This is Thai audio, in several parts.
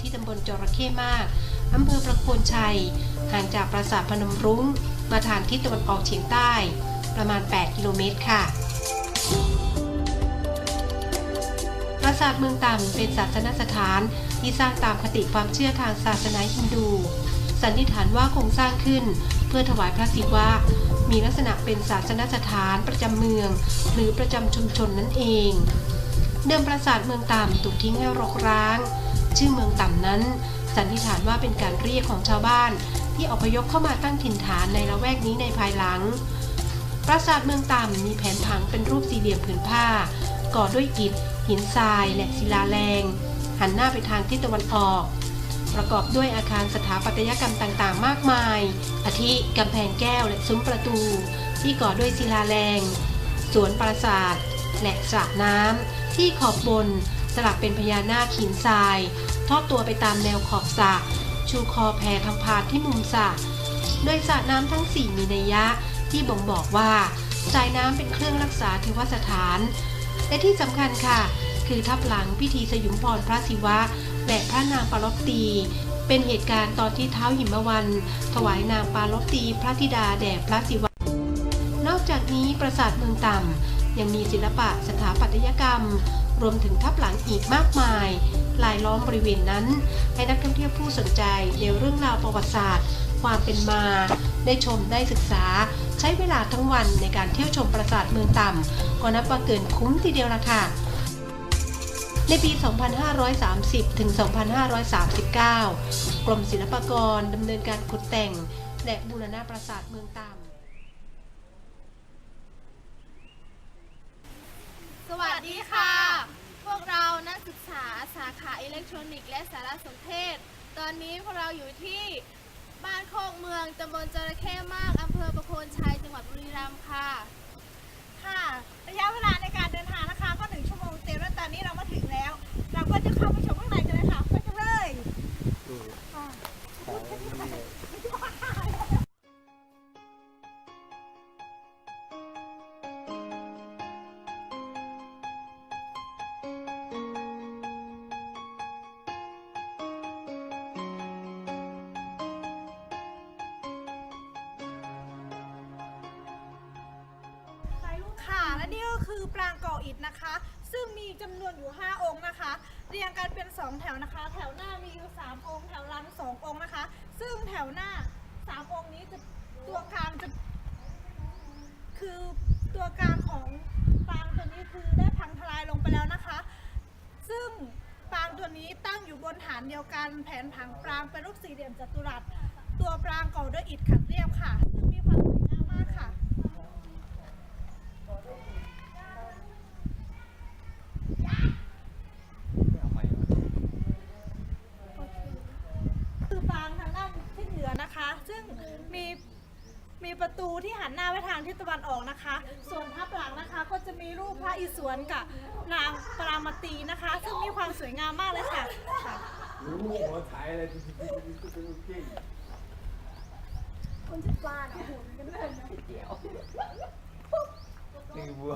ที่ตำบลจระเข้มากอำเภอประโคนชัย ห่างจากปราสาทพนมรุ้ง มาทางทิศตะวันออกเฉียงใต้ ประมาณ 8 กิโลเมตรค่ะ ปราสาทเมืองต่ำเป็นศาสนสถานที่สร้างตามคติความเชื่อทางศาสนาฮินดู สันนิษฐานว่าคงสร้างขึ้น เพื่อถวายพระศิวะ มีลักษณะเป็นศาสนสถานประจำเมือง หรือประจำชุมชนนั่นเอง เดิมปราสาทเมืองต่ำถูกทิ้งให้รกร้าง ชื่อเมืองต่ำนั้น สันนิษฐานว่าเป็นการเรียกของชาวบ้าน ที่อพยพเข้ามาตั้งถิ่นฐานในละแวกนี้ในภายหลัง ปราสาทเมืองต่ำมีแผนผังเป็นรูปสี่เหลี่ยมผืนผ้า ก่อด้วยอิฐหินทรายและศิลาแรง หันหน้าไปทางทิศตะวันออก ประกอบด้วยอาคารสถาปัตยกรรมต่างๆ มากมาย อาทิกำแพงแก้วและซุ้มประตู ที่ก่อด้วยศิลาแรง สวนปราสาทและสระน้ำ ที่ขอบบน สลักเป็นพญานาคหินทราย ทอดตัวไปตามแนวขอบสระชูคอแผ่ทางพานที่มุมสระโดยสระน้ำทั้งสี่มีนัยยะที่บ่งบอกว่าสายน้ำเป็นเครื่องรักษาเทวสถาน และที่สำคัญค่ะ คือทับหลังพิธีสยุมพรพระศิวะและพระนางปารบตี เป็นเหตุการณ์ตอนที่เท้าหิมวัน ถวายนางปารบตีพระธิดาแด่พระศิวะ นอกจากนี้ปราสาทเมืองต่ำ ยังมีศิลปะสถาปัตยกรรม รวมถึงทับหลังอีกมากมายลายล้อมบริเวณนั้น ให้นักท่องเที่ยวผู้สนใจในเรื่องราวประวัติศาสตร์ ความเป็นมา ได้ชมได้ศึกษา ใช้เวลาทั้งวันในการเที่ยวชมปราสาทเมืองต่ำก็นับว่าเกินคุ้มทีเดียวละค่ะในปี 2530 ถึง 2539 กรมศิลปากรดำเนินการขุดแต่ง และบูรณะปราสาทเมืองต่ำวัสดีค่ะ พวกเรานักศึกษาสาขาอิ เล็กทรอนิกส์และสารสนเทศ ตอนนี้พวกเราอยู่ที่บ้านโคกเมืองตำบลจระเข้มากอำเภอประโคนชัยจังหวัดบุรีรัมย์ค่ะ ค่ะ ระยะเวลาในการเดินทาง และนี่ก็คือปรางก่ออิฐนะคะ ซึ่งมีจำนวนอยู่ 5 องค์นะคะ เรียงกันเป็น 2 แถวนะคะ แถวหน้ามีอยู่ 3 องค์ แถวหลัง 2 องค์นะคะ ซึ่งแถวหน้า 3 องค์นี้จะตัวกลางจะคือตัวกลางของปรางตัวนี้คือได้พังทลายลงไปแล้วนะคะ ซึ่งปรางตัวนี้ตั้งอยู่บนฐานเดียวกันแผนผังปรางเป็นรูปสี่เหลี่ยมจัตุรัส ตัวปรางก่อด้วยอิฐขัดเรียบค่ะ ซึ่งมีความสวยงามมากค่ะ คือปางทางด้านทิศเหนือนะคะ ซึ่งมีมีประตูที่หันหน้าไปทางทิศตะวันออกนะคะ ส่วนทับหลังนะคะก็จะมีรูปพระอิศวรกับนางปรามตีนะคะ ซึ่งมีความสวยงามมากเลยค่ะรู้หัวถ่ายอะไรจริงๆจริงคนที่ปลาน่ะโหดกันเลยนะนี่บัว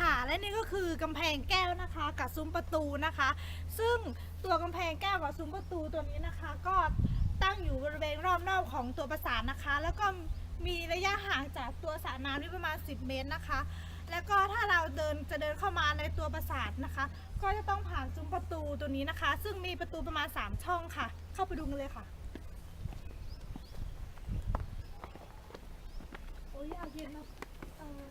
ค่ะ และนี่ก็คือกำแพงแก้วนะคะกับซุ้มประตูนะคะ ซึ่งตัวกำแพงแก้วกับซุ้มประตูตัวนี้นะคะ ก็ตั้งอยู่บริเวณรอบนอกของตัวปราสาทนะคะ แล้วก็มีระยะห่างจากตัวสระน้ำนี่ประมาณ 10 เมตรนะคะ แล้วก็ถ้าเราเดินจะเดินเข้ามาในตัวปราสาทนะคะ ก็จะต้องผ่านซุ้มประตูตัวนี้นะคะ ซึ่งมีประตูประมาณ 3 ช่องค่ะ เข้าไปดูกันเลยค่ะโอ้ยอยากเห็นนะเออ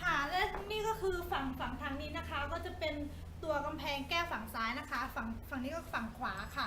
ค่ะและนี่ก็คือ ฝั่งฝั่งทางนี้นะคะ ก็จะเป็นตัวกำแพงแก้วฝั่งซ้ายนะคะ ฝั่งฝั่งนี้ก็ฝั่งขวาค่ะ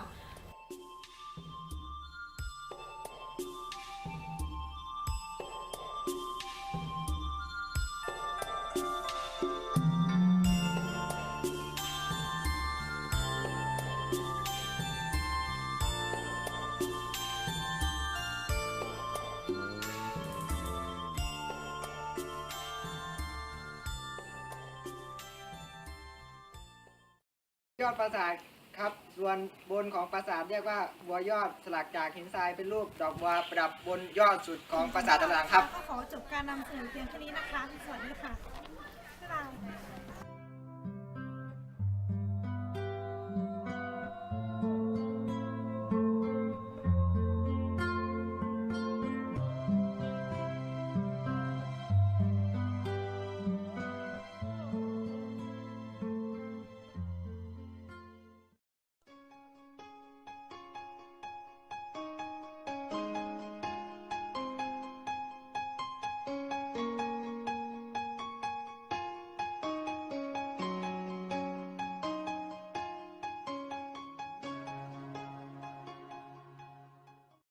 ยอดปราสาทครับ ส่วนบนของปราสาทเรียกว่าบัวยอดสลักจากหินทรายเป็นรูปดอกบัวประดับบนยอดสุดของปราสาทต่างๆครับ ก็ขอจบการนำเสนอเพียงแค่นี้นะคะ สวัสดีค่ะบ๊ายบาย